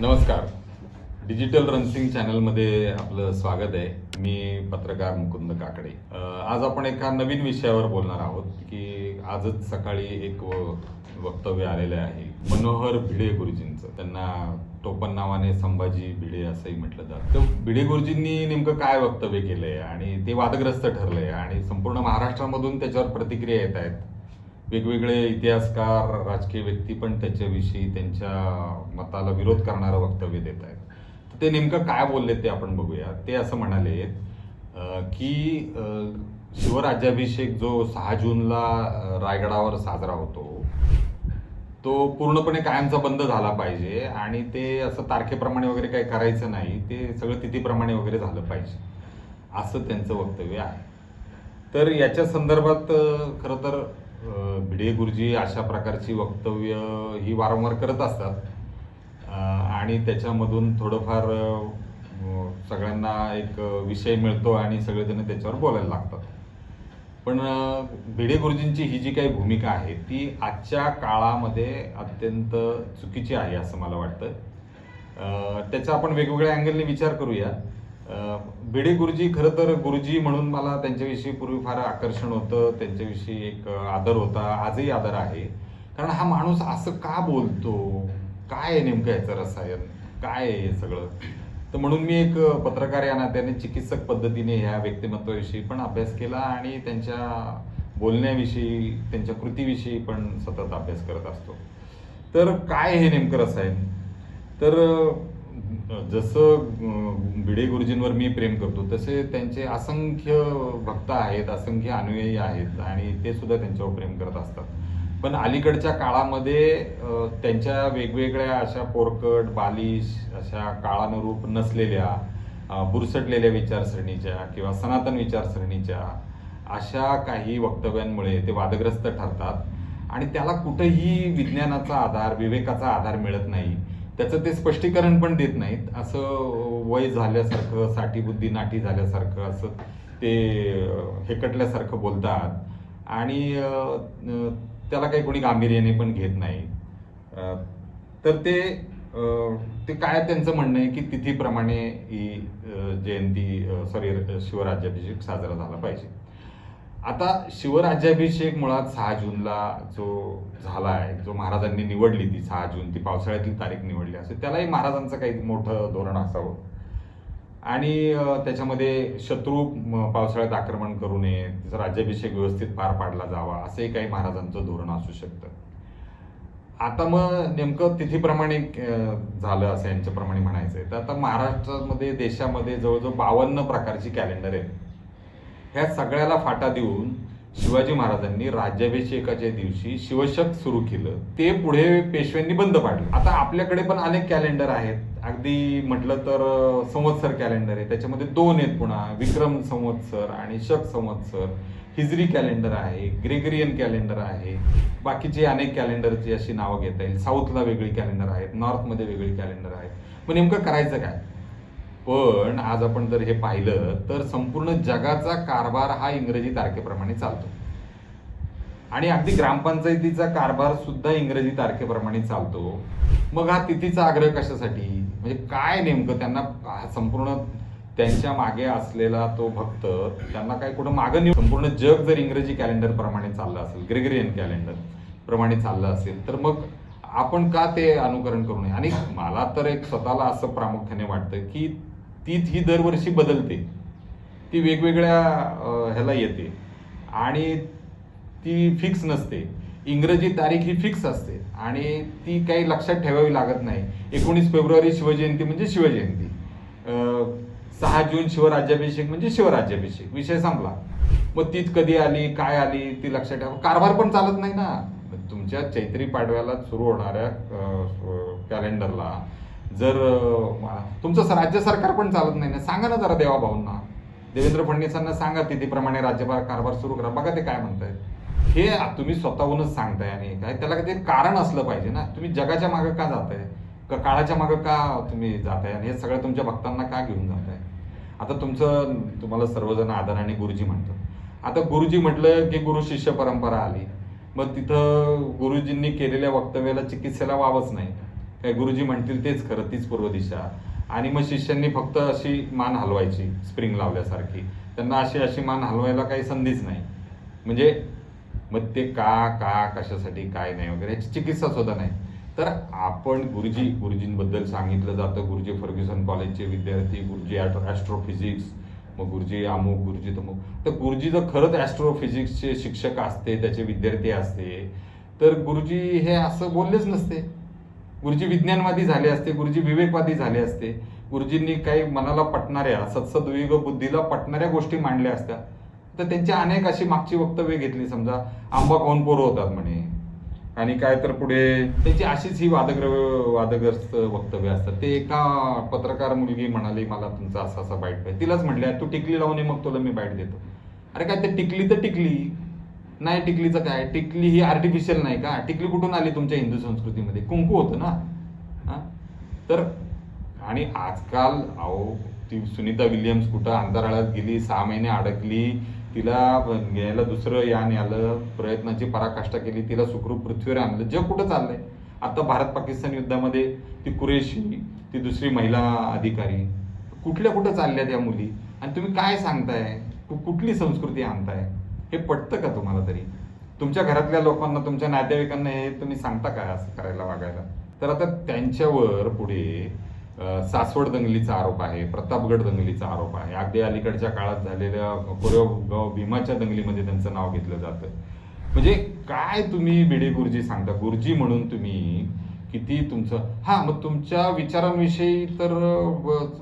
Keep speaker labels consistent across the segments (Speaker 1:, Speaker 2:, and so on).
Speaker 1: नमस्कार. डिजिटल रनसिंग चॅनलमध्ये आपलं स्वागत आहे. मी पत्रकार मुकुंद काकडे. आज आपण एका नवीन विषयावर बोलणार आहोत की आजच सकाळी एक वक्तव्य आलेलं आहे. मनोहर भिडे गुरुजींचं. त्यांना टोपण नावाने संभाजी भिडे असंही म्हटलं जातं. तर भिडे गुरुजींनी नेमकं काय वक्तव्य केलंय? आणि ते वादग्रस्त ठरलंय. आणि संपूर्ण महाराष्ट्रामधून त्याच्यावर प्रतिक्रिया येत आहेत. वेगवेगळे इतिहासकार राजकीय व्यक्ती पण त्याच्याविषयी त्यांच्या मताला विरोध करणारं वक्तव्य देत आहेत. तर ते नेमकं काय बोलले ते आपण बघूया. ते असं म्हणाले की शिवराज्याभिषेक जो सहा जूनला रायगडावर साजरा होतो तो पूर्णपणे कायमचा बंद झाला पाहिजे आणि ते असं तारखेप्रमाणे वगैरे काही करायचं नाही ते सगळं तिथीप्रमाणे वगैरे झालं पाहिजे असं त्यांचं वक्तव्य आहे. तर याच्या संदर्भात खरं तर भिडे गुरुजी अशा प्रकारची वक्तव्य ही वारंवार करत असतात. आणि त्याच्यामधून थोडंफार सगळ्यांना एक विषय मिळतो आणि सगळेजण त्याच्यावर बोलायला लागतात. पण भिडे गुरुजींची ही जी काही भूमिका आहे ती आजच्या काळामध्ये अत्यंत चुकीची आहे असं मला वाटतं. त्याचा आपण वेगवेगळ्या अँगलने विचार करूया. भिडे गुरुजी खरं तर गुरुजी म्हणून मला त्यांच्याविषयी पूर्वी फार आकर्षण होतं त्यांच्याविषयी एक आदर होता आजही आदर आहे. कारण हा माणूस असं का बोलतो? काय आहे नेमकं याचं रसायन? काय आहे हे सगळं? तर म्हणून मी एक पत्रकार या नात्याने चिकित्सक पद्धतीने ह्या व्यक्तिमत्वाविषयी पण अभ्यास केला आणि त्यांच्या बोलण्याविषयी त्यांच्या कृतीविषयी पण सतत अभ्यास करत असतो. तर काय हे नेमकं रसायन? तर जसं भिडे गुरुजींवर मी प्रेम करतो तसे त्यांचे असंख्य भक्त आहेत असंख्य अनुयायी आहेत आणि ते सुद्धा त्यांच्यावर प्रेम करत असतात. पण अलीकडच्या काळामध्ये त्यांच्या वेगवेगळ्या अशा पोरकट बालिश अशा काळानुरूप नसलेल्या बुरसटलेल्या विचारसरणीच्या किंवा सनातन विचारसरणीच्या अशा काही वक्तव्यांमुळे ते वादग्रस्त ठरतात. आणि त्याला कुठंही विज्ञानाचा आधार विवेकाचा आधार मिळत नाही. त्याचं ते स्पष्टीकरण पण देत नाहीत. असं वय झाल्यासारखं साठी बुद्धी नाटी झाल्यासारखं असं ते हेकटल्यासारखं बोलतात. आणि त्याला काही कोणी गांभीर्याने पण घेत नाही. तर ते ते काय त्यांचं म्हणणं आहे की तिथीप्रमाणे ही जयंती सॉरी शिवराज्याभिषेक साजरा झाला पाहिजे. आता शिवराज्याभिषेक मुळात सहा जूनला जो झाला आहे जो महाराजांनी निवडली ती सहा जून ती पावसाळ्यातली तारीख निवडली असेल त्यालाही महाराजांचं काही मोठं धोरण असावं. आणि त्याच्यामध्ये शत्रू पावसाळ्यात आक्रमण करू नये त्याचा राज्याभिषेक व्यवस्थित पार पाडला जावा असंही काही महाराजांचं धोरण असू शकतं. आता मग नेमकं तिथीप्रमाणे झालं असं यांच्याप्रमाणे म्हणायचं आहे तर आता महाराष्ट्रामध्ये देशामध्ये जवळजवळ बावन्न प्रकारची कॅलेंडर आहेत. ह्या सगळ्याला फाटा देऊन शिवाजी महाराजांनी राज्याभिषेकाच्या दिवशी शिवशक सुरू केलं. ते पुढे पेशव्यांनी बंद पाडलं. आता आपल्याकडे पण अनेक कॅलेंडर आहेत. अगदी म्हटलं तर संवत्सर कॅलेंडर आहे. त्याच्यामध्ये दोन आहेत पुन्हा. विक्रम संवत्सर आणि शक संवत्सर. हिजरी कॅलेंडर आहे ग्रेगरियन कॅलेंडर आहे. बाकीचे अनेक कॅलेंडरची अशी नावं घेता येईल. साऊथला वेगळी कॅलेंडर आहेत. नॉर्थमध्ये वेगळी कॅलेंडर आहेत. मग नेमकं करायचं काय? पण आज आपण जर हे पाहिलं तर संपूर्ण जगाचा कारभार हा इंग्रजी तारखेप्रमाणे चालतो. आणि अगदी ग्रामपंचायतीचा कारभार सुद्धा इंग्रजी तारखेप्रमाणे चालतो. मग हा तिथीचा आग्रह कशासाठी? म्हणजे काय नेमकं त्यांना संपूर्ण त्यांच्या मागे असलेला तो भक्त त्यांना काय कुठं मागं नेऊ संपूर्ण जग जर इंग्रजी कॅलेंडर प्रमाणे चाललं असेल ग्रेगरियन कॅलेंडर प्रमाणे चाललं असेल तर मग आपण का ते अनुकरण करू नये? आणि मला तर एक स्वतःला असं प्रामुख्याने वाटतं की तीच ही दरवर्षी बदलते. ती वेगवेगळ्या ह्याला येते. आणि ती फिक्स नसते. इंग्रजी तारीख ही फिक्स असते. आणि ती काही लक्षात ठेवावी लागत नाही. एकोणीस फेब्रुवारी शिवजयंती म्हणजे शिवजयंती. सहा जून शिवराज्याभिषेक म्हणजे शिवराज्याभिषेक. विषय संपला. मग तीच कधी आली काय आली ती लक्षात ठेवा. कारभार पण चालत नाही ना. तुमच्या चैत्री पाडव्याला सुरू होणाऱ्या कॅलेंडरला जर तुमचं राज्य सरकार पण चालत नाही ना? सांगा ना जरा देवाभाऊंना. देवेंद्र फडणवीसांना सांगा तिथीप्रमाणे राज्यभार कारभार सुरू करा. बघा ते काय म्हणतायत. हे तुम्ही स्वतःहूनच सांगताय आणि काय? त्याला काही कारण असलं पाहिजे ना? तुम्ही जगाच्या मागं का जाताय? का काळाच्या मागं का तुम्ही जाताय? आणि हे सगळं तुमच्या भक्तांना का घेऊन जाताय? आता तुमचं तुम्हाला सर्वजण आदराने गुरुजी म्हणतात. आता गुरुजी म्हटलं की गुरु शिष्य परंपरा आली. मग तिथं गुरुजींनी केलेल्या वक्तव्याला चिकित्सेला वावच नाही. काय गुरुजी म्हणतील तेच खरं तीच पूर्व दिशा. आणि मग शिष्यांनी फक्त अशी मान हलवायची स्प्रिंग लावल्यासारखी. त्यांना अशी अशी मान हलवायला काही संधीच नाही. म्हणजे मग ते का का कशासाठी काय नाही वगैरे याची चिकित्सा सुद्धा नाही. तर आपण गुरुजी गुरुजींबद्दल सांगितलं जातं. गुरुजी फर्ग्युसन कॉलेजचे विद्यार्थी गुरुजी ॲस्ट्रोफिजिक्स मग गुरुजी अमुक गुरुजी तमुक. तर गुरुजी जर खरंच ॲस्ट्रोफिजिक्सचे शिक्षक असते त्याचे विद्यार्थी असते तर गुरुजी हे असं बोललेच नसते. गुरुजी विज्ञानवादी झाले असते गुरुजी विवेकवादी झाले असते. गुरुजींनी काही मनाला पटणाऱ्या सत्सद्विग बुद्धीला पटणाऱ्या गोष्टी मांडल्या असत्या. तर त्यांची अनेक अशी मागची वक्तव्य घेतली समजा आंबा खाऊन पोरं होतात म्हणे. आणि काय तर पुढे त्याची अशीच ही वादग्र वादग्रस्त वक्तव्य असतात. ते एका पत्रकार मुलगी म्हणाली मला तुमचा असा असा बाईट पाहिजे. तिलाच म्हटलं तू टिकली लावून मग तुला मी बाईट देतो. अरे काय ते टिकली तर टिकली नाही टिकलीचं काय? टिकली ही आर्टिफिशियल नाही का? टिकली कुठून आली तुमच्या हिंदू संस्कृतीमध्ये? कुंकू होतं ना? तर आणि आजकाल अहो ती सुनीता विलियम्स कुठं अंतराळात गेली सहा महिने अडकली तिला घ्यायला दुसरं यान आलं प्रयत्नाची पराकाष्ठा केली तिला सुखरूप पृथ्वीवर आणलं जग कुठं चाललंय? आता भारत पाकिस्तान युद्धामध्ये ती कुरेशी ती दुसरी महिला अधिकारी कुठल्या कुठं चालल्या त्या मुली? आणि तुम्ही काय सांगताय? कुठली संस्कृती आणताय? हे पटतं का तुम्हाला तरी? तुमच्या घरातल्या लोकांना तुमच्या नातेवाईकांना हे तुम्ही सांगता काय असं करायला वागायला? तर आता त्यांच्यावर पुढे सासवड दंगलीचा आरोप आहे प्रतापगड दंगलीचा आरोप आहे. अगदी अलीकडच्या काळात झालेल्या कोरेगाव भीमाच्या दंगलीमध्ये त्यांचं नाव घेतलं जातं. म्हणजे काय तुम्ही बिडे गुरुजी सांगता? गुरुजी म्हणून तुम्ही किती तुमचं हा मग तुमच्या विचारांविषयी तर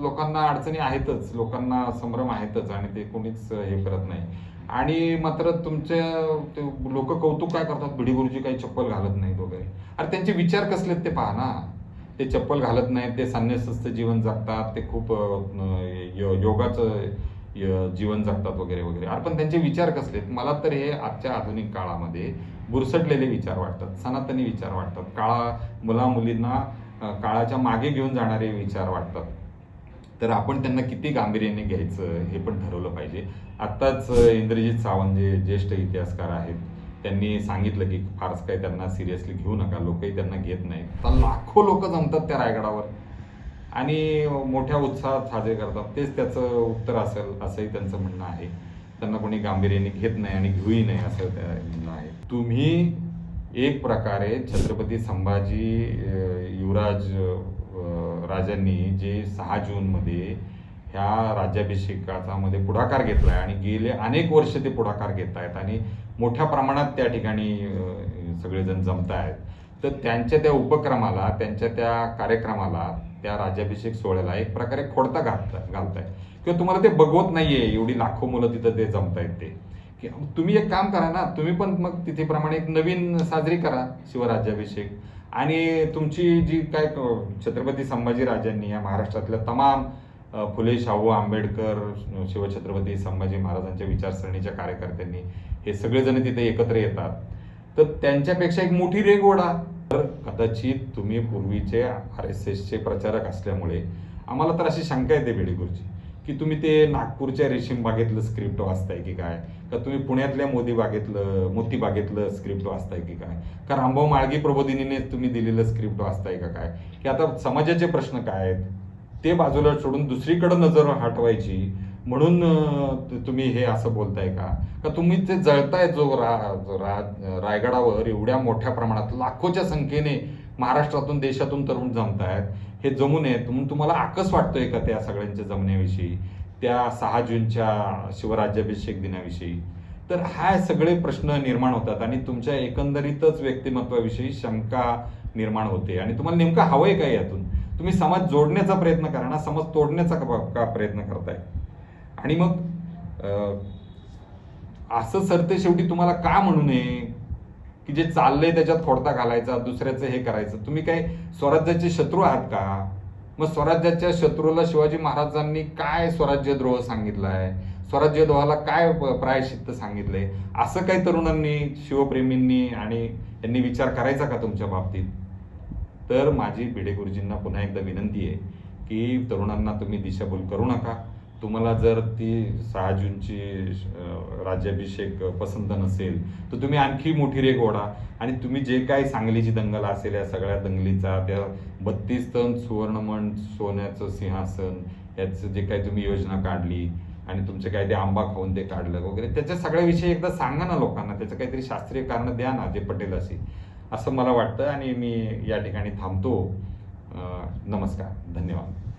Speaker 1: लोकांना अडचणी आहेतच. लोकांना संभ्रम आहेतच आणि ते कोणीच हे करत नाही. आणि मात्र तुमच्या लोक कौतुक काय करतात? भिडी गुरुजी काही चप्पल घालत नाहीत वगैरे. अरे त्यांचे विचार कसलेत ते पहा ना. ते चप्पल घालत नाहीत ते संन्यासस्थ जीवन जगतात ते खूप योगाचं जीवन जगतात वगैरे वगैरे. अरे पण त्यांचे विचार कसलेत मला तर हे आजच्या आधुनिक काळामध्ये बुरसटलेले विचार वाटतात सनातनी विचार वाटतात. काळा मुला मुलींना काळाच्या मागे घेऊन जाणारे विचार वाटतात. तर आपण त्यांना किती गांभीर्याने घ्यायचं हे पण ठरवलं पाहिजे. आत्ताच इंद्रजित सावंत जे ज्येष्ठ इतिहासकार आहेत त्यांनी सांगितलं की फारच काही त्यांना सिरियसली घेऊ नका लोकही त्यांना घेत नाहीत. तर लाखो लोक जमतात त्या रायगडावर. आणि मोठ्या उत्साहात साजरे करतात. तेच त्याचं उत्तर असेल असंही त्यांचं म्हणणं आहे. त्यांना कोणी गांभीर्याने घेत नाही आणि घेऊही नाही असं त्या म्हणणं आहे. तुम्ही एक प्रकारे छत्रपती संभाजी युवराज राजांनी जे सहा जूनमध्ये ह्या राज्याभिषेकाचा मध्ये पुढाकार आहे आणि गेले अनेक वर्ष ते पुढाकार घेत आहेत आणि मोठ्या प्रमाणात त्या ठिकाणी सगळेजण जमत आहेत तर त्यांच्या त्या उपक्रमाला त्यांच्या त्या कार्यक्रमाला त्या राज्याभिषेक सोहळ्याला एक प्रकारे खोडता घालता घालताय किंवा तुम्हाला ते बघवत नाहीये एवढी लाखो मुलं तिथं ते जमतायत ते. की तुम्ही एक काम करा ना तुम्ही पण मग तिथेप्रमाणे एक नवीन साजरी करा शिवराज्याभिषेक. आणि तुमची जी काय छत्रपती संभाजी राजांनी या महाराष्ट्रातल्या तमाम फुले शाहू आंबेडकर शिवछत्रपती संभाजी महाराजांच्या विचारसरणीच्या कार्यकर्त्यांनी हे सगळेजण तिथे एकत्र येतात. तर त्यांच्यापेक्षा एक मोठी रेगोडा तर कदाचित तुम्ही पूर्वीचे आर एस एसचे प्रचारक असल्यामुळे आम्हाला तर अशी शंका येते बेडीगुरची. की तुम्ही ते नागपूरच्या रेशीम बागेतलं स्क्रिप्ट वाचताय की काय? का तुम्ही पुण्यातल्या मोदी बागेतलं मोती बागेतलं स्क्रिप्ट वाचताय की काय? का रामभाऊ माळगी प्रबोधिनीने तुम्ही दिलेलं स्क्रिप्ट वाचताय का काय? की आता समाजाचे प्रश्न काय आहेत? ते बाजूला सोडून दुसरीकडे नजर हटवायची. म्हणून तुम्ही हे असं बोलताय का? का तुम्ही ते जळताय जो रा जो रा- रायगडावर एवढ्या मोठ्या प्रमाणात लाखोच्या संख्येने महाराष्ट्रातून देशातून तरुण जमतायत? हे जमू नयेत म्हणून तुम्हाला आकस वाटतोय का त्या सगळ्यांच्या जमण्याविषयी? त्या सहा जूनच्या शिवराज्याभिषेक दिनाविषयी? तर हा सगळे प्रश्न निर्माण होतात आणि तुमच्या एकंदरीतच व्यक्तिमत्वाविषयी शंका निर्माण होते. आणि तुम्हाला नेमकं हवंय काय यातून? तुम्ही समाज जोडण्याचा प्रयत्न करा ना. समाज तोडण्याचा का प्रयत्न करताय? आणि मग असं सरते शेवटी तुम्हाला का म्हणू नये? की जे चाललंय त्याच्यात खोडता घालायचा दुसऱ्याचं हे करायचं. तुम्ही काय स्वराज्याचे शत्रू आहात का? मग स्वराज्याच्या शत्रूला शिवाजी महाराजांनी काय स्वराज्यद्रोह सांगितलाय? स्वराज्यद्रोहाला काय प्रायश्चित्त सांगितलंय? असं काही तरुणांनी शिवप्रेमींनी आणि यांनी विचार करायचा का तुमच्या बाबतीत? तर माझी भिडे गुरुजींना पुन्हा एकदा विनंती आहे की तरुणांना तुम्ही दिशाभूल करू नका. तुम्हाला जर ती सहा जूनची राज्याभिषेक पसंत नसेल तर तुम्ही आणखी मोठी रेग ओढा. आणि तुम्ही जे काही सांगलीची दंगल असेल या सगळ्या दंगलीचा त्या बत्तीस तण सुवर्णमण सोन्याचं सिंहासन याचं जे काही तुम्ही योजना काढली आणि तुमचे काय ते आंबा खाऊन ते काढलं वगैरे त्याच्या सगळ्याविषयी एकदा सांगा ना लोकांना त्याचं काहीतरी शास्त्रीय कारण द्या ना जे पटेल अशी असं मला वाटतं आणि मी या ठिकाणी थांबतो. नमस्कार धन्यवाद.